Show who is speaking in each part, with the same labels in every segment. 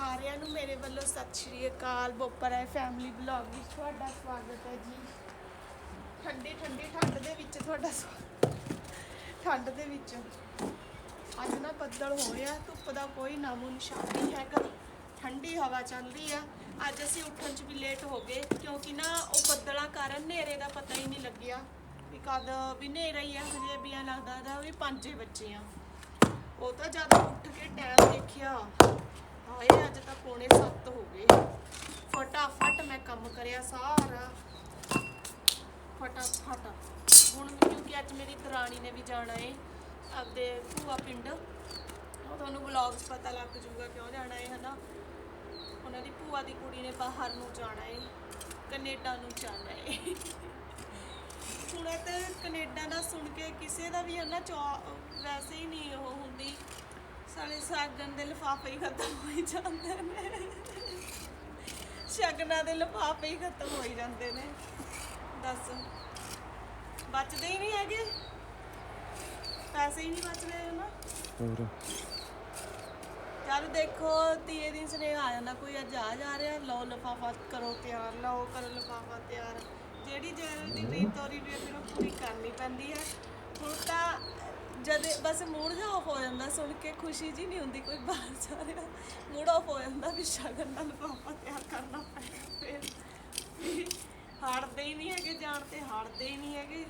Speaker 1: ਸਾਰਿਆਂ ਨੂੰ ਮੇਰੇ ਵੱਲੋਂ ਸਤਿ ਸ਼੍ਰੀ ਅਕਾਲ। ਬੋਪਰ ਹੈ ਫੈਮਿਲੀ ਬਲੌਗ ਵਿੱਚ ਤੁਹਾਡਾ ਸਵਾਗਤ ਹੈ ਜੀ। ਠੰਡੀ ਠੰਡੀ, ਠੰਡ ਦੇ ਵਿੱਚ ਤੁਹਾਡਾ ਸਵਾਗਤ ਠੰਡ ਦੇ ਵਿੱਚ। ਅੱਜ ਨਾ ਬੱਦਲ ਰਿਹਾ ਧੁੱਪ ਦਾ ਕੋਈ ਨਾਮੋ ਨਿਸ਼ਾਨ ਨਹੀਂ ਹੈਗਾ। ਠੰਡੀ ਹਵਾ ਚੱਲਦੀ ਆ। ਅੱਜ ਅਸੀਂ ਉੱਠਣ 'ਚ ਵੀ ਲੇਟ ਹੋ ਗਏ, ਕਿਉਂਕਿ ਨਾ ਉਹ ਬੱਦਲਾਂ ਕਾਰਨ ਹਨੇਰੇ ਦਾ ਪਤਾ ਹੀ ਨਹੀਂ ਲੱਗਿਆ। ਵੀ ਕਦ ਵੀ ਹਨੇਰਾ ਹੀ ਆ, ਹਜੇ ਵੀ ਐਂ ਲੱਗਦਾ ਦਾ ਵੀ 5 ਵਜੇ ਆ। ਉਹ ਤਾਂ ਜਦ ਉੱਠ ਕੇ ਟਾਈਮ ਦੇਖਿਆ ਹਾਏ ਅੱਜ ਤਾਂ ਪੌਣੇ 7 ਹੋ ਗਏ। ਫਟਾਫਟ ਮੈਂ ਕੰਮ ਕਰਿਆ ਸਾਰਾ। ਫਟਾਫਟ। ਹੁਣ ਕਿਉਂਕਿ ਅੱਜ ਮੇਰੀ ਦਰਾਣੀ ਨੇ ਵੀ ਜਾਣਾ ਏ, ਆਪਦੇ ਭੂਆ ਪਿੰਡ। ਤੁਹਾਨੂੰ ਵਲੌਗਸ ਪਤਾ ਲੱਗ ਜੂਗਾ ਕਿਉਂ ਜਾਣਾ ਏ, ਹਨਾ? ਉਹਨਾਂ ਦੀ ਭੂਆ ਦੀ ਕੁੜੀ ਨੇ ਬਾਹਰ ਨੂੰ ਜਾਣਾ ਏ, ਕੈਨੇਡਾ ਨੂੰ ਜਾਣਾ ਏ। ਹੁਣ ਇਹ ਤੇ ਕੈਨੇਡਾ ਦਾ ਸੁਣ ਕੇ ਕਿਸੇ ਦਾ ਵੀ ਹਨਾ ਚੌ- ਵੈਸੇ ਹੀ ਨਹੀਂ ਉਹ ਹੁੰਦੀ। ਸਾਲੇ ਸਾਗਨ ਦੇ ਲਿਫਾਫੇ ਹੀ ਖਤਮ ਹੋਈ ਜਾਂਦੇ ਨੇ। ਸ਼ਗਨਾਂ ਦੇ ਲਿਫਾਫੇ ਹੀ ਖਤਮ ਹੋਈ ਜਾਂਦੇ ਨੇ। ਦੱਸ। ਬਚਦੇ ਹੀ ਨਹੀਂ ਹੈਗੇ। ਪੈਸੇ ਹੀ ਨਹੀਂ ਬਚਦੇ ਨਾ
Speaker 2: ਹੋਰ।
Speaker 1: ਜਦ ਦੇਖੋ ਤੀਏ ਦਿਨ ਸੁਨੇਹਾ ਆ ਜਾਂਦਾ ਕੋਈ ਅੱਜ ਆ ਜਾ ਰਿਹਾ ਲਓ ਲਫਾਫਾ ਕਰੋ ਤਿਆਰ ਲਓ ਕਰੋ ਲਫਾਫਾ ਤਿਆਰ। ਜਿਹੜੀ ਜਿਹੜੀ ਦੀ ਰੀਤ ਤੋਰੀ ਵੀ ਫਿਰ ਉਹ ਪੂਰੀ ਕਰਨੀ ਪੈਂਦੀ ਹੈ। ਹੁਣ ਤਾਂ ਜਦ ਬਸ ਮੂਡ ਜਿਹਾ ਆਫ ਹੋ ਜਾਂਦਾ, ਸੁਣ ਕੇ ਖੁਸ਼ੀ ਜੀ ਨਹੀਂ ਹੁੰਦੀ ਕੋਈ ਬਾਹਰ ਜਾ ਰਿਹਾ। ਮੂਡ ਆਫ ਹੋ ਜਾਂਦਾ ਵੀ ਸ਼ਗਨ ਦਾ ਲਫਾਫਾ ਤਿਆਰ ਕਰਨਾ ਪੈਂਦਾ ਫਿਰ ਹੜਦੇ ਹੀ ਨਹੀਂ ਹੈਗੇ, ਜਾਣ ਤੇ ਹੜਦੇ ਹੀ ਨਹੀਂ ਹੈਗੇ।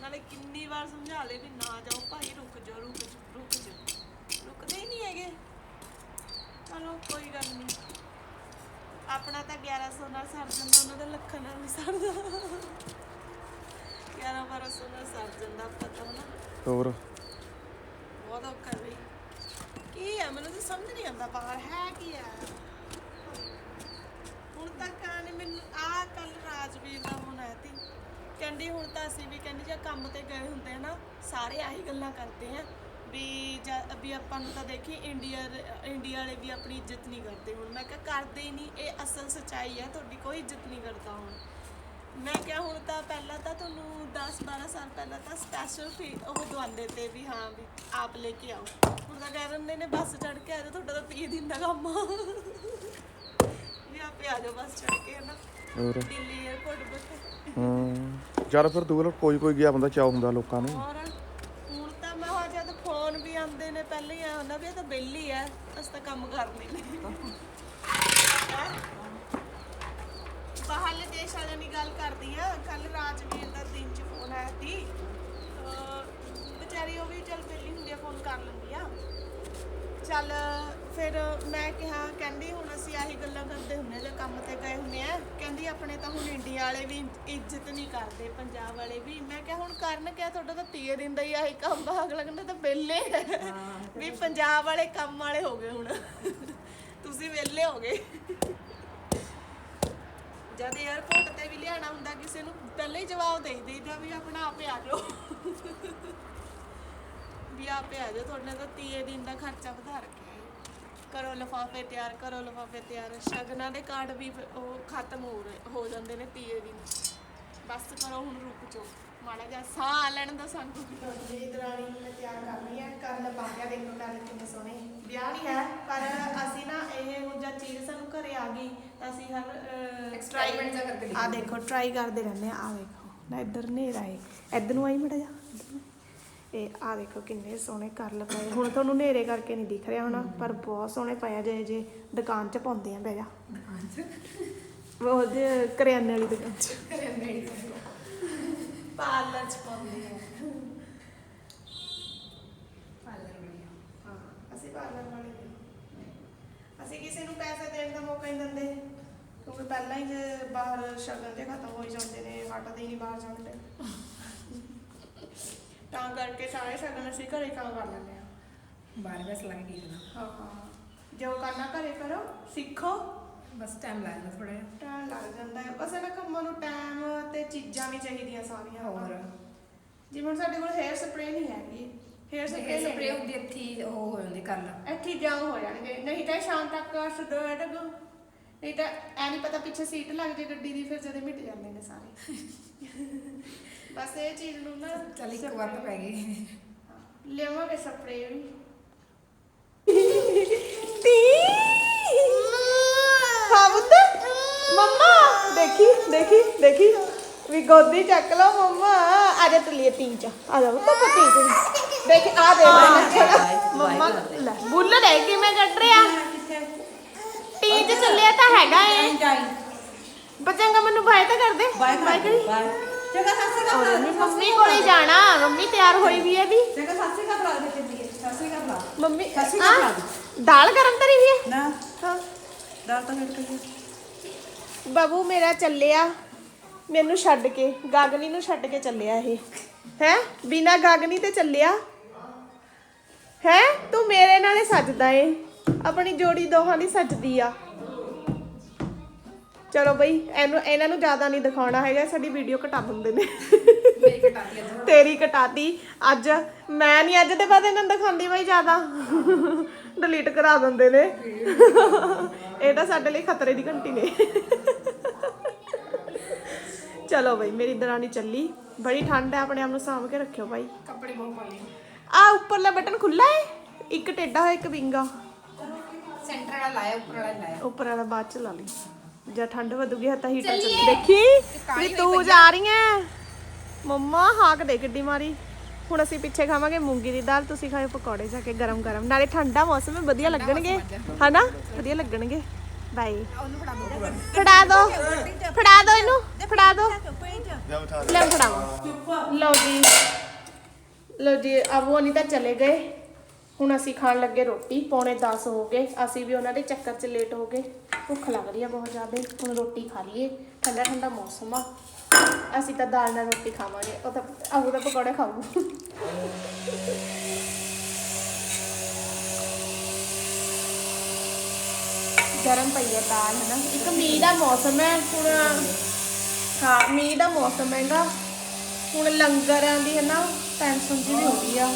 Speaker 1: ਨਾਲੇ ਕਿੰਨੀ ਵਾਰ ਸਮਝਾ ਲਏ ਵੀ ਨਾ ਜਾਓ ਭਾਈ, ਰੁਕ ਜਾਓ ਰੁਕ ਜਾਓ ਰੁਕ ਜਾਓ। ਰੁਕਦੇ ਹੀ ਨਹੀਂ ਹੈਗੇ। ਚਲੋ ਕੋਈ ਗੱਲ ਨਹੀਂ। ਆਪਣਾ ਤਾਂ 1100 ਨਾਲ ਸਰ ਜਾਂਦਾ, ਉਹਨਾਂ ਦਾ ਲੱਖਾਂ ਨਾਲ ਨਹੀਂ ਸਰਦਾ। 11 1200 ਨਾਲ ਸਰ ਜਾਂਦਾ
Speaker 2: ਹੋਰ?
Speaker 1: ਬਹੁਤ ਔਖਾ ਬਈ। ਕੀ ਹੈ? ਮੈਨੂੰ ਤਾਂ ਸਮਝ ਨਹੀਂ ਆਉਂਦਾ ਬਾਹਰ। ਹੈ ਕੀ ਹੈ? ਹੁਣ ਤੱਕ ਆਨੇ ਮੈਨੂੰ ਆ ਕੱਲ ਰਾਜਵੀਰ ਦਾ ਫੋਨ ਆਇਆ ਸੀ। ਕਹਿੰਦੀ ਹੁਣ ਤਾਂ ਅਸੀਂ ਵੀ ਕਹਿੰਦੀ ਜੇ ਕੰਮ ਤੇ ਗਏ ਹੁੰਦੇ ਆ ਨਾ ਸਾਰੇ ਆਹੀ ਗੱਲਾਂ ਕਰਦੇ ਆ ਵੀ ਜਦ ਵੀ ਆਪਾਂ ਨੂੰ ਤਾਂ ਦੇਖੀ ਇੰਡੀਆ ਇੰਡੀਆ ਵਾਲੇ ਵੀ ਆਪਣੀ ਇੱਜ਼ਤ ਨਹੀਂ ਕਰਦੇ ਹੁਣ। ਮੈਂ ਕਿਹਾ ਕਰਦੇ ਹੀ ਨਹੀਂ, ਇਹ ਅਸਲ ਸਚਾਈ ਹੈ ਤੁਹਾਡੀ ਕੋਈ ਇੱਜ਼ਤ ਨਹੀਂ ਕਰਦਾ ਹੁਣ। ਮੈਂ ਕਿਹਾ ਹੁਣ ਤਾਂ ਪਹਿਲਾਂ ਤਾਂ ਤੁਹਾਨੂੰ 10 12 ਸਾਲ ਪਹਿਲਾਂ ਤਾਂ ਸਪੈਸ਼ਲ ਫੀ ਉਹ ਦਵਾਉਂਦੇ ਤੇ ਵੀ ਹਾਂ ਵੀ ਆਪ ਲੈ ਕੇ ਆਓ। ਹੁਣ ਤਾਂ ਕਹਿ ਦਿੰਦੇ ਨੇ ਬੱਸ ਚੜ ਕੇ ਆ ਜਾਓ ਤੁਹਾਡਾ ਤਾਂ 30 ਦਿਨ ਦਾ ਕੰਮ ਆ। ਵੀ ਆਪੇ ਆ ਜਾਓ ਬੱਸ ਚੜ ਕੇ ਹਨਾ?
Speaker 2: ਹੋਰ?
Speaker 1: ਦਿੱਲੀ 에어ਪੋਰਟ ਬਸ।
Speaker 2: ਹੂੰ। ਚੱਲ ਫਿਰ ਵੱਲ ਕੋਈ ਕੋਈ ਗਿਆ ਬੰਦਾ ਚਾਹ ਹੁੰਦਾ ਲੋਕਾਂ ਨੂੰ।
Speaker 1: ਹੁਣ ਤਾਂ ਮੈਂ ਹੋ ਜਦ ਫੋਨ ਵੀ ਆਉਂਦੇ ਨੇ ਪਹਿਲੇ ਹੀ ਆ ਹੁੰਦਾ ਵੀ ਇਹ ਤਾਂ ਬੇਲੀ ਐ ਅਸੀਂ ਤਾਂ ਕੰਮ ਕਰਨੇ ਨੇ? ਬਾਹਰਲੇ ਦੇਸ਼ ਵਾਲਿਆਂ ਦੀ ਗੱਲ ਕਰਦੀ ਆ। ਕੱਲ ਰਾਜਵੀਰ ਦਾ ਦਿਨ ਚ ਫੋਨ ਆਇਆ ਸੀ। ਅਹ ਵਿਚਾਰੀ ਉਹ ਵੀ ਚੱਲ ਬੇਲੀ ਹੁੰਦੀ ਆ ਫੋਨ ਕਰ ਲੈਂਦੀ ਆ। ਚੱਲ ਫਿਰ ਮੈਂ ਕਿਹਾ ਕਹਿੰਦੀ ਹੁਣ ਅਸੀਂ ਆਹੀ ਗੱਲਾਂ ਕਰਦੇ ਹੁੰਨੇ ਜੇ ਕੰਮ ਤੇ ਗਏ ਹੁੰਨੇ ਆ। ਕਹਿੰਦੀ ਆਪਣੇ ਤਾਂ ਹੁਣ ਇੰਡੀਆ ਵਾਲੇ ਵੀ ਇੱਜ਼ਤ ਨਹੀਂ ਕਰਦੇ ਪੰਜਾਬ ਵਾਲੇ ਵੀ। ਮੈਂ ਕਿਹਾ ਹੁਣ ਕਰਨ ਕਿਆ ਤੁਹਾਡਾ ਤਾਂ 30 ਦਿਨ ਦਾ ਹੀ ਆਹੀ ਕੰਮ ਆ ਅਗਲਾ ਕਹਿੰਦਾ ਤਾਂ ਵਿਹਲੇ ਵੀ ਪੰਜਾਬ ਵਾਲੇ ਕੰਮ ਵਾਲੇ ਹੋ ਗਏ ਹੁਣ। ਤੁਸੀਂ ਵਿਹਲੇ ਹੋ ਗਏ ਜਦ 에어ਪੋਰਟ ਤੇ ਵੀ ਲਿਆਣਾ ਹੁੰਦਾ, ਕਿਸੇ ਨੂੰ ਪਹਿਲਾਂ ਹੀ ਜਵਾਬ ਦੇ ਦੇਈਦਾ ਵੀ ਆਪਣਾ ਆਪੇ ਆ ਜਾਓ। ਵੀ ਆਪੇ ਆ ਜਾਓ, ਤੁਹਾਡੇ ਤਾਂ ਤੀਏ ਦਿਨ ਦਾ ਖਰਚਾ ਵਧਾ ਰੱਖਿਆ ਹੈ। ਕਰੋ ਲਫਾਫੇ ਤਿਆਰ ਕਰੋ ਲਫਾਫੇ ਤਿਆਰ। ਸ਼ਗਨਾਂ ਦੇ ਕਾਰਡ ਵੀ ਫਿਰ ਉਹ ਖਤਮ ਹੋ ਰਹੇ ਹੋ ਜਾਂਦੇ ਨੇ ਤੀਏ ਦਿਨ। ਬਸ ਕਰੋ ਹੁਣ ਰੁਕ ਜਾਓ। ਮਾੜਾ ਜਿਹਾ ਸਾਹ ਲੈਣ ਦਾ ਸਾਨੂੰ। ਮੇਰੀ ਦਰਾਣੀ ਨੂੰ ਮੈਂ ਤਿਆਰ ਕਰ ਲਈ ਹੈ। ਕਰਨ ਬਾਗਿਆ ਦੇਖੋ ਕਰ ਕਿੰਨੇ ਸੋਹਣੇ ਵਿਆਹ ਨਹੀਂ ਹੈ ਪਰ ਅਸੀਂ ਨਾ ਇਹ ਹੁਣ ਜਦ ਚੀਜ਼ ਸਾਨੂੰ ਘਰੇ ਆ ਗਈ। ਤਾਂ ਅਸੀਂ ਹਰ
Speaker 3: Experiment ਜਿਹਾ ਕਰਕੇ
Speaker 1: ਆ ਦੇਖੋ ਟਰਾਈ ਕਰਦੇ ਰਹਿੰਦੇ ਆ ਆ ਵੇਖੋ ਨਾ ਇੱਧਰ ਹਨੇਰਾ ਏ। ਇੱਧਰ ਨੂੰ ਆਈ ਮੜਾ ਜਾ ਇਹ ਆ ਦੇਖੋ ਕਿੰਨੇ ਸੋਹਣੇ ਕਰਲ ਪਏ। ਹੁਣ ਤੁਹਾਨੂੰ ਹਨੇਰੇ ਕਰਕੇ ਨਹੀਂ ਦਿਖ ਰਿਹਾ ਹੋਣਾ ਪਰ ਬਹੁਤ ਸੋਹਣੇ ਪਏ ਆ ਜੇ ਜੇ ਦੁਕਾਨ 'ਚ ਪਾਉਂਦੇ ਆ ਬਹਿ ਜਾ। ਉਹ ਜੇ ਕਰਿਆਨੇ ਵਾਲੀ ਦੁਕਾਨ 'ਚ। ਪਾਰਲਰ 'ਚ ਪਾਉਂਦੇ ਆ। ਹਾਂ ਅਸੀਂ ਪਾਰਲਰ ਵਾਲੇ ਨੇ ਅਸੀਂ ਕਿਸੇ ਨੂੰ ਪੈਸੇ ਦੇਣ ਦਾ ਮੌਕਾ ਹੀ ਨਹੀਂ ਦਿੰਦੇ ਕਿਉਂਕਿ ਪਹਿਲਾਂ ਹੀ ਜੇ ਬਾਹਰ ਸ਼ਗਨ ਦੇ ਖਤਮ ਹੋਈ ਜਾਂਦੇ ਨੇ ਹਟਦੇ ਹੀ ਨਹੀਂ ਬਾਹਰ ਜਾਂਦੇ ਤਾਂ। ਕਰਕੇ ਸਾਰੇ ਸ਼ਗਨ ਅਸੀਂ ਘਰੇ ਕੰਮ ਕਰ ਲੈਂਦੇ ਆ।
Speaker 3: ਬਾਹਰ ਬਸ ਲੱਗ ਗਈ ਨਾ
Speaker 1: ਹਾਂ ਹਾਂ। ਜੋ ਕਰਨਾ ਘਰੇ ਕਰੋ ਸਿੱਖੋ।
Speaker 3: ਬਸ ਟਾਈਮ ਲੱਗਦਾ ਥੋੜਾ ਜਿਹਾ।
Speaker 1: ਟਾਈਮ ਲੱਗ ਜਾਂਦਾ ਹੈ। ਬਸ ਇਹਨਾਂ ਕੰਮਾਂ ਨੂੰ ਟਾਈਮ ਤੇ ਚੀਜ਼ਾਂ ਵੀ ਚਾਹੀਦੀਆਂ ਸਾਰੀਆਂ।
Speaker 3: ਹੋਰ?
Speaker 1: ਜਿਵੇਂ ਹੁਣ ਸਾਡੇ ਕੋਲ ਹੇਅਰ ਸਪਰੇ ਨਹੀਂ ਹੈਗੀ। ਹੇਅਰ ਸਪਰੇ
Speaker 3: ਇਹ ਸਪਰੇ ਹੁੰਦੀ ਇੱਥੇ ਹੀ ਉਹ ਹੋ ਜਾਂਦੀ ਕਰ ਲਾ।
Speaker 1: ਇੱਥੇ ਜਾਮ ਹੋ ਜਾਣਗੇ। ਨਹੀਂ ਤਾਂ ਸ਼ਾਮ ਤੱਕ ਸੁਧਰ ਡਗੋ ਨਹੀਂ ਤਾਂ ਐ ਨਹੀਂ ਪਤਾ ਪਿੱਛੇ ਸੀਟ ਲੱਗ ਜੇ ਗੱਡੀ ਦੀ ਫਿਰ ਜਦੇ ਮਿਟ ਜਾਂਦੇ ਨੇ ਸਾਰੇ। ਬਸ ਇਹ ਚੀਜ਼ ਨੂੰ ਨਾ
Speaker 3: ਚੱਲ ਇੱਕ ਵਾਰ ਤਾਂ ਪੈ ਗਈ।
Speaker 1: ਲਿਆਵਾਂਗੇ ਸਪਰੇ ਵੀ। ਹਾਂ ਬੁੱਤ ਮੰਮਾ ਦੇਖੀ ਦੇਖੀ ਦੇਖੀ। ਵੀ ਗੋਦੀ ਚੱਕ ਲਓ ਮੰਮਾ। ਆ ਜਾ ਤਲੀਏ ਤੀ ਚ। ਆ ਜਾ ਬੁੱਤ ਪਤੀ ਚ। ਦੇਖ ਆ ਦੇ ਮੰਮਾ ਲੈ। ਬੁੱਲ ਲੈ ਕੇ ਮੈਂ ਕੱਢ ਰਿਆ ਟੀ ਚ ਚੱਲਿਆ ਤਾਂ ਹੈਗਾ ਏ। ਬਚੰਗਾ ਮੈਨੂੰ ਬਾਏ ਤਾਂ ਕਰ ਦੇ। ਬਾਏ ਕਰੀ
Speaker 3: ਜਗਾ ਸਾਸੇ
Speaker 1: ਦਾ ਮੰਮੀ ਕੋਲੇ ਜਾਣਾ ਮੰਮੀ ਤਿਆਰ ਹੋਈ ਵੀ ਹੈ ਵੀ।
Speaker 3: ਜਗਾ ਸਾਸੇ ਦਾ ਬੁਲਾ ਦੇ ਤੇ ਸਾਸੇ ਦਾ ਬੁਲਾ
Speaker 1: ਮੰਮੀ ਸਾਸੇ
Speaker 3: ਦਾ
Speaker 1: ਦਾਲ ਗਰਮ ਤਰੀ ਵੀ ਹੈ?
Speaker 3: ਨਾ।
Speaker 1: ਹਾਂ।
Speaker 3: ਦਾਲ ਤਾਂ ਫਿਰ ਕਰੀ
Speaker 1: ਬਾਬੂ ਮੇਰਾ ਚੱਲਿਆ। ਮੈਨੂੰ ਛੱਡ ਕੇ ਗਾਗਨੀ ਨੂੰ ਛੱਡ ਕੇ ਚੱਲਿਆ ਇਹ। ਹੈ? ਬਿਨਾ ਗਾਗਨੀ ਤੇ ਚੱਲਿਆ? ਹੈ? ਤੂੰ ਮੇਰੇ ਨਾਲੇ ਸੱਜਦਾ ਏ। ਆਪਣੀ ਜੋੜੀ ਦੋਹਾਂ ਦੀ ਸੱਜਦੀ ਆ। ਚਲੋ ਬਈ ਇਹਨੂੰ ਇਹਨਾਂ ਨੂੰ ਜ਼ਿਆਦਾ ਨਹੀਂ ਦਿਖਾਉਣਾ ਹੈਗਾ ਸਾਡੀ ਵੀਡੀਓ ਘਟਾ ਦਿੰਦੇ ਨੇ। ਤੇਰੀ ਕਟਾਤੀ ਅੱਜ ਮੈਂ ਨਹੀਂ ਅੱਜ ਦੇ ਬਾਅਦ ਇਹਨਾਂ ਨੂੰ ਦਿਖਾਉਂਦੀ ਬਈ ਜ਼ਿਆਦਾ। ਡਿਲੀਟ ਕਰਾ ਦਿੰਦੇ ਨੇ। ਇਹ ਤਾਂ ਸਾਡੇ ਲਈ ਖਤਰੇ ਦੀ ਘੰਟੀ ਨੇ। ਚਲੋ ਬਈ ਮੇਰੀ ਦਰਾਨੀ ਚੱਲੀ। ਬੜੀ ਠੰਡ ਹੈ ਆਪਣੇ ਆਪ ਨੂੰ ਸਾਂਭ ਕੇ ਰੱਖਿਓ ਬਾਈ।
Speaker 3: ਕੱਪੜੇ ਬਹੁਤ ਪਾਏ
Speaker 1: ਆ। ਉੱਪਰਲਾ ਬਟਨ ਖੁੱਲਾ ਹੈ ਇੱਕ ਟੇਡਾ ਹੋਇਆ ਇੱਕ ਵਿੰਗਾ।
Speaker 3: ਸੈਂਟਰ ਵਾਲਾ ਲਾਇਆ ਉੱਪਰ ਵਾਲਾ ਲਾਇਆ।
Speaker 1: ਉੱਪਰ ਵਾਲਾ ਬਾਅਦ ਚ ਲਾ ਲਈ। ਜਾਂ ਠੰਡ ਵਧੂਗੀ ਹੱਤਾ ਹੀਟਰ ਚੱਲ ਦੇਖੀ? ਵੀ ਤੂੰ ਜਾ ਰਹੀ ਐ? ਮੰਮਾ ਹਾਕ ਦੇ ਕਿੱਡੀ ਮਾਰੀ। ਹੁਣ ਅਸੀਂ ਪਿੱਛੇ ਖਾਵਾਂਗੇ ਮੂੰਗੀ ਦੀ ਦਾਲ ਤੁਸੀਂ ਖਾਓ ਪਕੌੜੇ ਜਾ ਕੇ ਗਰਮ ਗਰਮ। ਨਾਲੇ ਠੰਡਾ ਮੌਸਮ ਹੈ ਵਧੀਆ ਲੱਗਣਗੇ। ਹਨਾ? ਵਧੀਆ ਲੱਗਣਗੇ। ਬਾਈ
Speaker 3: ਫੜਾ ਦੋ।
Speaker 1: ਫੜਾ ਦੋ ਇਹਨੂੰ। ਫੜਾ ਦੋ। ਲੈ ਫੜਾਵਾ ਲਓ ਜੀ। ਲਓ ਜੀ ਅਬੂ ਤਾਂ ਚਲੇ ਗਏ। ਹੁਣ ਅਸੀਂ ਖਾਣ ਲੱਗੇ ਰੋਟੀ। ਪੌਣੇ 10 ਹੋ ਗਏ। ਅਸੀਂ ਵੀ ਉਹਨਾਂ ਦੇ ਚੱਕਰ 'ਚ ਲੇਟ ਹੋ ਗਏ। ਭੁੱਖ ਲੱਗ ਰਹੀ ਆ ਬਹੁਤ ਜ਼ਿਆਦਾ। ਹੁਣ ਰੋਟੀ ਖਾ ਲਈਏ। ਠੰਡਾ ਠੰਡਾ ਮੌਸਮ ਆ। ਅਸੀਂ ਤਾਂ ਦਾਲ ਨਾਲ ਰੋਟੀ ਖਾਵਾਂਗੇ, ਉਹ ਤਾਂ ਅਬੂ ਤਾਂ ਪਕੌੜੇ ਖਾਊ। ਗਰਮ ਪਈ ਹੈ ਦਾਲ ਹੈ ਨਾ ਇੱਕ ਮੀਂਹ ਦਾ ਮੌਸਮ ਹੈ, ਹੁਣ ਹਾਂ, ਮੀਂਹ ਦਾ ਮੌਸਮ ਹੈਗਾ। ਹੁਣ ਲੰਗਰਾਂ ਦੀ ਹੈ ਨਾ ਟੈਨਸ਼ਨ ਜੀ ਵੀ ਹੋ ਰਹੀ ਆ।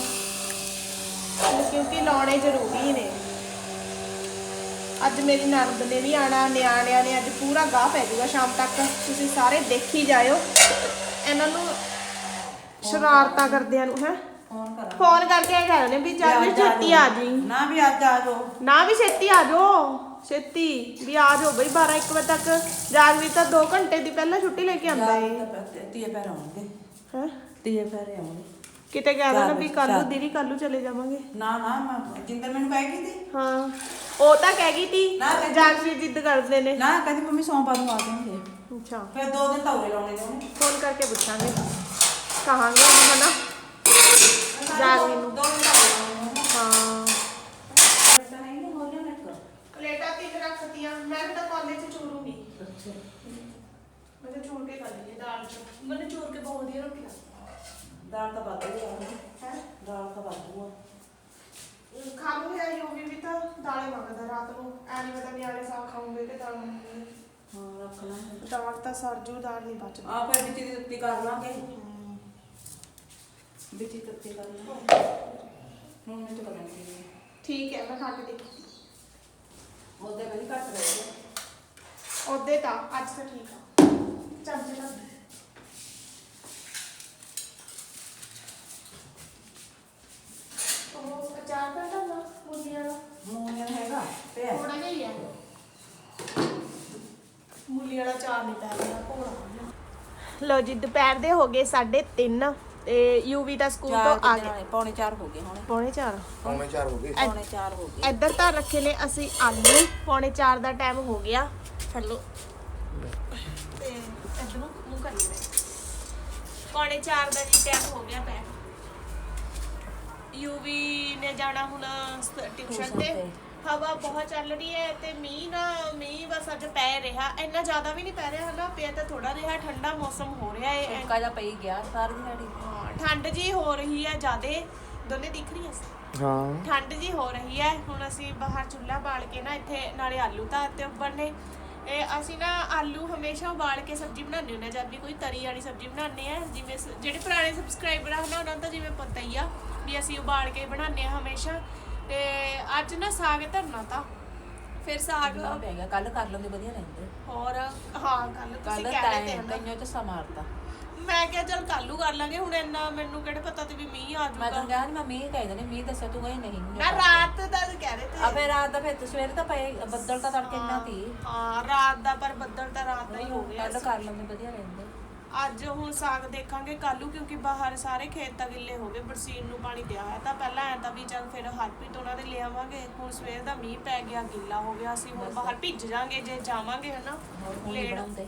Speaker 1: ਕਿਉਂਕਿ ਲਾਉਣੇ ਜ਼ਰੂਰੀ ਨੇ। ਅੱਜ ਮੇਰੀ ਨਣਦ ਨੇ ਵੀ ਆਣਾ ਨਿਆਣਿਆਂ ਨੇ ਅੱਜ ਪੂਰਾ ਗਾਹ ਪੈ ਜਾਊਗਾ ਸ਼ਾਮ ਤੱਕ। ਤੁਸੀਂ ਸਾਰੇ ਦੇਖੀ ਜਾਇਓ। ਇਹਨਾਂ ਨੂੰ ਸ਼ਰਾਰਤਾਂ ਕਰਦਿਆਂ ਨੂੰ ਹੈ?
Speaker 3: ਫੋਨ ਕਰ।
Speaker 1: ਫੋਨ ਕਰਕੇ ਇਹ ਕਹਿੰਦੇ ਵੀ ਚੱਲ ਵੀ ਛੇਤੀ ਆ ਜੀ।
Speaker 3: ਨਾ ਵੀ ਅੱਜ ਆ ਜਾਓ।
Speaker 1: ਨਾ ਵੀ ਛੇਤੀ ਆ ਜਾਓ। ਛੇਤੀ ਵੀ ਆ ਜਾਓ ਬਈ 12 1 ਵਜੇ ਤੱਕ। ਜਾਗਵੀ ਤਾਂ 2 ਘੰਟੇ ਦੀ ਪਹਿਲਾਂ ਛੁੱਟੀ ਲੈ ਕੇ ਆਂਦਾ ਏ।
Speaker 3: ਤੀਏ ਪੈਰ ਆਉਣਗੇ।
Speaker 1: ਹੈ?
Speaker 3: ਤੀਏ ਪੈਰ ਆਉਣਗੇ।
Speaker 1: ਕਿਤੇ ਕਹਿ ਦੇਣਾ ਵੀ ਕੱਲ ਨੂੰ। ਦੀਦੀ ਕੱਲ ਨੂੰ ਚਲੇ ਜਾਵਾਂਗੇ।
Speaker 3: ਨਾ ਨਾ ਮੈਂ ਜਿੰਦਰ ਮੈਨੂੰ ਕਹਿ ਗਈ ਸੀ।
Speaker 1: ਹਾਂ। ਉਹ ਤਾਂ ਕਹਿ ਗਈ ਤੀ
Speaker 3: ਨਾ, ਕਹਿੰਦੀ-
Speaker 1: ਜਾਗਵੀ ਜਿੱਦ ਕਰਦੇ ਨੇ।
Speaker 3: ਨਾ ਕਹਿੰਦੀ ਮੰਮੀ ਸੋਮਵਾਰ ਨੂੰ ਆ ਜਾਣਗੇ।
Speaker 1: ਅੱਛਾ।
Speaker 3: ਫਿਰ ਦੋ ਦਿਨ ਤੌਰੇ ਲਾਉਣੇ ਨੇ ਉਹਨੇ।
Speaker 1: ਫੋਨ ਕਰਕੇ ਪੁੱਛਾਂਗੇ। ਕਹਾਂਗੇ ਉਹਨੂੰ ਹਨਾ? ਜਾਗਵੀ ਨੂੰ
Speaker 3: ਦੋ ਦਿਨ ਤੌਰੇ ਲਾਉਣੇ ਨੇ
Speaker 1: ਹਾਂ
Speaker 3: ਪਤਾ ਨਹੀਂ ਕਿ ਹੋ ਜਾਣਾ ਇੱਕ
Speaker 1: ਪਲੇਟਾਂ ਤਿੰਨ ਰੱਖਤੀਆਂ ਮੈਂ ਤਾਂ ਕਾਲਜ ਚ ਚੂਰੂੰਗੀ। ਮੈਂ ਤਾਂ ਚੂਰ ਕੇ ਕਰ ਲਈ ਦਾਲ ਚ। ਮੈਨੂੰ ਚੂਰ ਕੇ ਬਹੁਤ ਵਧੀਆ ਰੋਟੀ ਲੱਗਦੀ
Speaker 3: ਦਾਲ ਤਾਂ ਵੱਧ ਗਈ ਆ
Speaker 1: ਹੈ?
Speaker 3: ਦਾਲ ਤਾਂ ਵੱਧ ਗਈ
Speaker 1: ਖਾਣੂ ਹੈ ਯੂ ਵੀ ਤਾਂ ਦਾਲੇ ਮੰਗਦਾ ਰਾਤ ਨੂੰ। ਐ ਨਹੀਂ ਪਤਾ ਨਿਆਣੇ ਸਾਗ ਖਾਉਂਗੇ ਕਿ ਦਾਲ ਮੰਗਣਗੇ
Speaker 3: ਹਾਂ ਰੱਖ ਲਾਂਗੇ।
Speaker 1: ਦਾਲ ਤਾਂ ਸਰਜੂ ਦਾਲ ਨਹੀਂ ਬਚਦੀ।
Speaker 3: ਆ ਫਿਰ ਵਿੱਚ ਦੀ ਤੱਤੀ ਕਰ ਲਾਂਗੇ। ਵਿੱਚ ਦੀ ਤੱਤੀ ਕਰ ਲਾਂਗੇ। ਹੁਣ ਮੈਂ ਤਾਂ ਕਰਾਂਗੀ
Speaker 1: ਠੀਕ ਹੈ ਮੈਂ ਖਾ ਕੇ ਦੇਖੀ।
Speaker 3: ਉਹਦੇ ਕਦੀ ਘੱਟ ਰਹੇ।
Speaker 1: ਉਹਦੇ ਤਾਂ ਅੱਜ ਤਾਂ ਠੀਕ ਆ। ਚਮਚੇ ਨਾਲ ਉਹ ਅਚਾਰ ਪੈਂਦਾ ਨਾ ਮੁੰਡੀਆਂ ਦਾ
Speaker 3: ਮੂੰਹ ਹੈਗਾ ਪਿਆ
Speaker 1: ਥੋੜਾ ਜਿਹਾ ਹੀ ਹੈ ਮੂਲੀ ਵਾਲਾ ਚਾਰ ਨਹੀਂ ਪੈ ਰਿਹਾ ਭੋਲਾ ਲੋ ਜੀ ਦੁਪਹਿਰ ਦੇ ਹੋ ਗਏ 3:30 ਤੇ ਯੂਵੀ ਦਾ ਸਕੂਲ ਤੋਂ ਆ ਗਿਆ
Speaker 3: ਪੌਣੇ 4 ਹੋ ਗਏ ਹੁਣ।
Speaker 1: ਪੌਣੇ 4
Speaker 2: ਪੌਣੇ 4 ਹੋ ਗਏ।
Speaker 3: ਪੌਣੇ 4 ਹੋ ਗਏ।
Speaker 1: ਇੱਧਰ ਤਾਂ ਰੱਖੇ ਨੇ ਅਸੀਂ ਆਲੂ ਪੌਣੇ 4 ਦਾ ਟਾਈਮ ਹੋ ਗਿਆ। ਫੜ ਲਓ। ਤੇ ਇੱਧਰ ਨੂੰ ਮੂੰਹ ਕਰ ਲਈ ਪੌਣੇ 4 ਦਾ ਜੀ ਟਾਈਮ ਹੋ ਗਿਆ ਪੈ ਯੂਵੀ ਨੇ ਜਾਣਾ ਹੁਣ ਟਿਊਸ਼ਨ ਤੇ। ਹਵਾ ਬਹੁਤ ਚੱਲ ਰਹੀ ਹੈ ਤੇ ਮੀਂਹ ਨਾ ਮੀਂਹ ਬਸ ਅੱਜ ਪੈ ਰਿਹਾ। ਇੰਨਾ ਜ਼ਿਆਦਾ ਵੀ ਨਹੀਂ ਪੈ ਰਿਹਾ ਹਨਾ ਪਿਆ ਤਾਂ ਥੋੜਾ ਰਿਹਾ ਠੰਡਾ ਮੌਸਮ ਹੋ ਰਿਹਾ ਹੈ।
Speaker 3: ਸੁੱਕਾ ਜਾ ਪਈ ਗਿਆ ਸਾਰੀ ਦਿਹਾੜੀ।
Speaker 1: ਹਾਂ, ਠੰਡ ਜੀ ਹੋ ਰਹੀ ਹੈ ਜ਼ਿਆਦੇ। ਦੋਨੇ ਦਿਖ ਰਹੀ ਹੈ
Speaker 2: ਹਾਂ।
Speaker 1: ਠੰਡ ਜੀ ਹੋ ਰਹੀ ਹੈ। ਹੁਣ ਅਸੀਂ ਬਾਹਰ ਚੁੱਲ੍ਹਾ ਬਾਲ ਕੇ ਨਾ ਇੱਥੇ ਨਾਲੇ ਆਲੂ ਤਾਂ ਤੇ ਉੱਪਰਨੇ ਇਹ ਅਸੀਂ ਨਾ ਆਲੂ ਹਮੇਸ਼ਾ ਉਬਾਲ ਕੇ ਸਬਜ਼ੀ ਬਣਾਉਂਦੇ ਹੁੰਦੇ ਹਾਂ। ਜਦ ਵੀ ਕੋਈ ਤਰੀ ਵਾਲੀ ਸਬਜ਼ੀ ਬਣਾਉਂਦੇ ਆ ਜਿਵੇਂ ਜਿਹੜੇ ਪੁਰਾਣੇ ਸਬਸਕ੍ਰਾਈਬਰ ਆ ਨਾ ਉਹਨਾਂ ਨੂੰ ਤਾਂ ਜਿਵੇਂ ਪਤਾ ਹੀ ਆ ਵੀ ਅਸੀਂ ਉਬਾਲ ਕੇ ਬਣਾਉਂਦੇ ਆ ਹਮੇਸ਼ਾ। ਤੇ ਅੱਜ ਨਾ ਸਾਗ ਧਰਨਾ ਤਾਂ। ਫਿਰ ਸਾਗ
Speaker 3: ਨਾ ਪੈ ਗਿਆ? ਕੱਲ ਕਰ ਲੈਂਦੇ ਵਧੀਆ ਰਹਿੰਦੇ।
Speaker 1: ਹੋਰ ਹਾਂ ਕੱਲ ਤੁਸੀਂ
Speaker 3: ਕੱਲ
Speaker 1: ਕਹਿ ਰਹੇ ਤੇ ਹਨਾ।
Speaker 3: ਕਈਆਂ ਚ ਸਮਾਰਤਾ
Speaker 1: ਮੈਂ ਕਿਹਾ ਚਲ ਕੱਲੂ ਕਰ ਲਾਂਗੇ ਹੁਣ ਇੰਨਾ ਮੈਨੂੰ ਕਿਹੜੇ ਪਤਾ ਤੇ ਵੀ ਮੀਂਹ ਆ
Speaker 3: ਮੈਂ
Speaker 1: ਜਾਊਗਾ।
Speaker 3: ਤਾਂ ਕਿਹਾ ਨੀ ਮੈਂ ਮੀਂਹ ਕਹਿੰਦੇ ਨੇ ਮੀਂਹ ਦੱਸਿਆ ਤੂੰ ਕਹੀ ਨਹੀਂ
Speaker 1: ਮੈਂ ਰਾਤ ਦਾ ਕਹਿ ਰਹੇ ਤੇ।
Speaker 3: ਫੇਰ ਰਾਤ ਦਾ ਫੇਰ ਤੂੰ ਸਵੇਰੇ ਤਾਂ ਪਏ ਬੱਦਲ ਤਾਂ ਤੜਕੇ ਇੰਨਾ ਤੀ
Speaker 1: ਹਾਂ ਰਾਤ ਦਾ ਪਰ ਬੱਦਲ ਤਾਂ ਰਾਤ ਦਾ ਹੀ ਹੋ ਗਿਆ
Speaker 3: ਕੱਲ ਕਰ ਲੈਂਦੇ ਵਧੀਆ ਰਹਿੰਦੇ।
Speaker 1: ਅੱਜ ਹੁਣ ਸਾਗ ਦੇਖਾਂਗੇ ਕੱਲੂ ਕਿਉਂਕਿ ਬਾਹਰ ਸਾਰੇ ਖੇਤ ਤਾਂ ਗਿੱਲੇ ਹੋ ਗਏ ਬਰਸੀਨ ਨੂੰ ਪਾਣੀ ਦਿਆ ਹੈ ਤਾਂ ਪਹਿਲਾਂ ਐ ਤਾਂ ਵੀ ਚੱਲ ਫਿਰ ਹਰਪ੍ਰੀਤ ਉਹਨਾਂ ਦੇ ਲੈ ਆਵਾਂਗੇ ਹੁਣ ਸਵੇਰ ਦਾ ਮੀਂਹ ਪੈ ਗਿਆ ਗਿੱਲਾ ਹੋ ਗਿਆ ਅਸੀਂ ਹੁਣ ਬਾਹਰ ਭਿੱਜ ਜਾਾਂਗੇ ਜੇ ਜਾਵਾਂਗੇ ਹਨਾ।
Speaker 3: ਬਣਾਉਂਦੇ।